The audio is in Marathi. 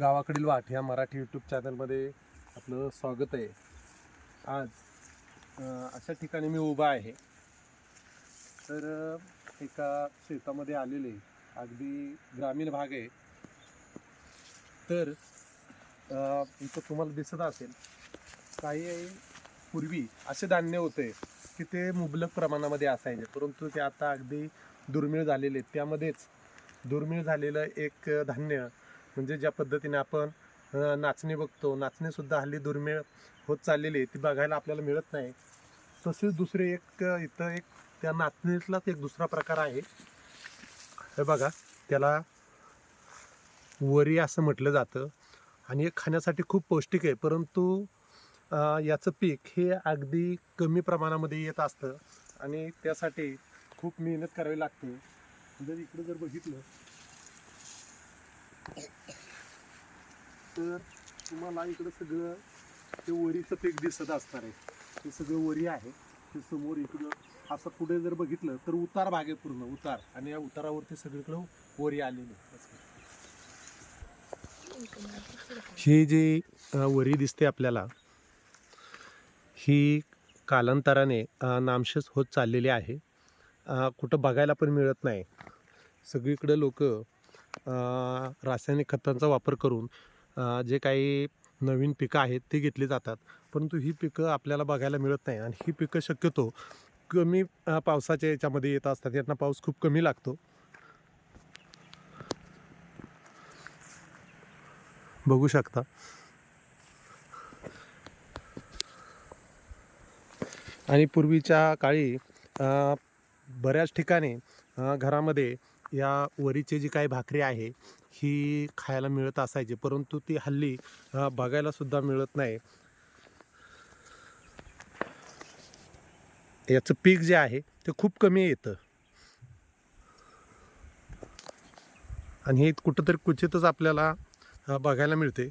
गावाकडील वाट ह्या मराठी यूट्यूब चॅनलमध्ये आपलं स्वागत आहे. आज अशा ठिकाणी मी उभा आहे. तर एका शेतामध्ये आलेले अगदी ग्रामीण भाग आहे. तर इथं तुम्हाला दिसत असेल काही पूर्वी असे धान्य होते की ते मुबलक प्रमाणामध्ये असायचे. परंतु ते आता अगदी दुर्मिळ झालेले आहेत. त्यामध्येच दुर्मिळ झालेलं एक धान्य म्हणजे ज्या पद्धतीने आपण नाचणी बघतो नाचणीसुद्धा हल्ली दुर्मिळ होत चाललेली आहे ती बघायला आपल्याला मिळत नाही. तसेच दुसरे एक इथं एक त्या नाचणीतलाच एक दुसरा प्रकार आहे. हे बघा त्याला वरी असं म्हटलं जातं आणि हे खाण्यासाठी खूप पौष्टिक आहे परंतु याचं पीक हे अगदी कमी प्रमाणामध्ये येत असतं आणि त्यासाठी खूप मेहनत करावी लागते. जर इकडं जर बघितलं तर तुम्हाला इकडं सगळं ते वरीचं पीक दिसत असणार आहे. ते सगळं वरी आहे. ते समोर इकडं असं पुढे जर बघितलं तर उतार भाग आहे पूर्ण उतार. आणि या उतारावरती सगळीकडं वरी आलेली ही जी वरी दिसते आपल्याला ही कालांतराने नामशेष होत चाललेली आहे. कुठं बघायला पण मिळत नाही. सगळीकडे लोक रासायनिक खतांचा वापर करून जे काही नवीन पिकं आहेत ती घेतली जातात. परंतु ही पिकं आपल्याला बघायला मिळत नाही आणि ही पिकं शक्यतो कमी पावसाच्या याच्यामध्ये येत असतात. यांना पाऊस खूप कमी लागतो. बघू शकता. आणि पूर्वीच्या काळी बऱ्याच ठिकाणी घरामध्ये या वरीची जी काही भाकरी आहे ही खायला मिळत असायची. परंतु ती हल्ली बघायला सुद्धा मिळत नाही. याचं पीक जे आहे ते खूप कमी येतं. आणि हे कुठंतरी क्वचितच आपल्याला बघायला मिळते.